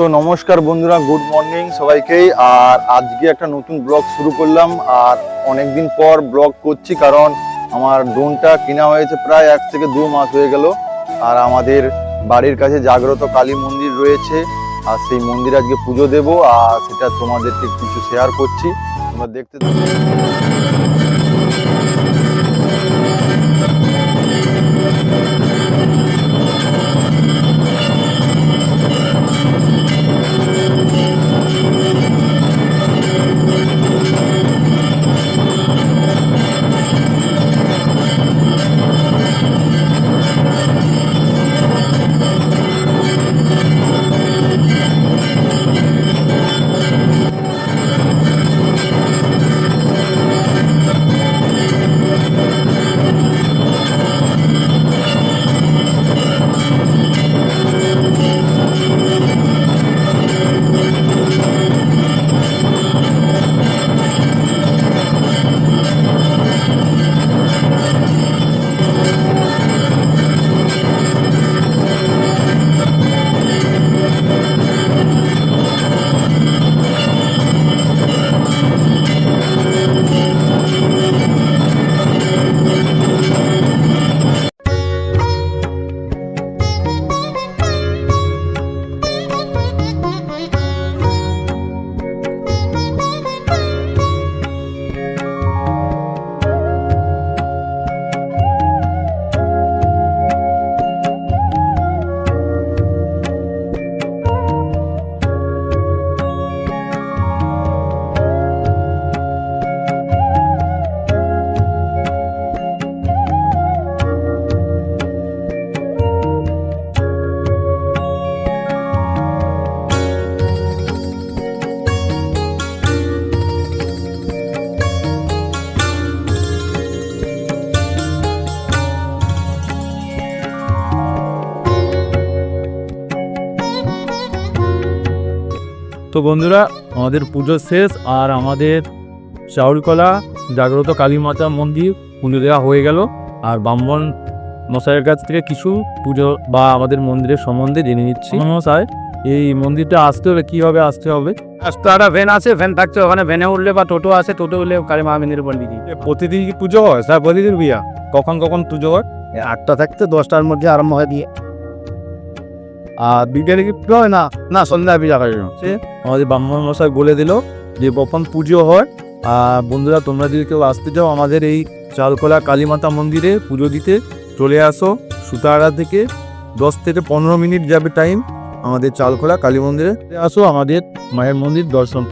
নমস্কার বন্ধুরা good morning সবাইকেই। আর আজকে একটা নতুন ব্লগ শুরু করলাম। আর অনেকদিন পর ব্লগ করছি কারণ আমার ড্রোনটা কেনা হয়েছে প্রায় এক থেকে দু মাস হয়ে গেল। আর আমাদের বাড়ির কাছে জাগ্রত কালী মন্দির রয়েছে। আর সেই মন্দিরে আজকে পুজো দেব। আর সেটা তোমাদেরকে কিছু শেয়ার করছি। তোমরা দেখতে থাকো। তো বন্ধুরা আমাদের পুজো শেষ আর আমাদের চাউলকলা জাগ্রত কালী মাতা মন্দির পুজো দেওয়া হয়ে গেল। আর ব্রাহ্মণ মশাইয়ের কাছ থেকে কিছু পুজো বা আমাদের মন্দিরের সম্বন্ধে জেনে নিচ্ছি। মশাই এই মন্দিরটা আসতে হলে কীভাবে আসতে হবে? রাস্তা একটা ভ্যান আছে ভ্যান থাকছে ওখানে ভ্যানে উঠলে বা টোটো আছে টোটো উঠলে কালী মা মন্দিরে পন্ডিত প্রতিদিন কি পুজো হয়? স্যার প্রতিদিন বিয়া কখন কখন পুজো হয়? আটটা থাকতে দশটার মধ্যে আরম্ভ হয় দিয়ে। আর পুজো হয়? না না, সন্ধ্যা পূজা করে সে আমাদের ব্রাহ্মণ মশাই বলে দিল যে কখন পুজো হয়। আর বন্ধুরা, তোমরা যদি কেউ আসতে চাও আমাদের এই চালকলা কালীমাতা মন্দিরে পুজো দিতে, চলে আসো। সুতারা থেকে দশ থেকে পনেরো মিনিট যাবে টাইম আমাদের চালকলা কালী মন্দিরে। আসো আমাদের মায়ের মন্দির দর্শন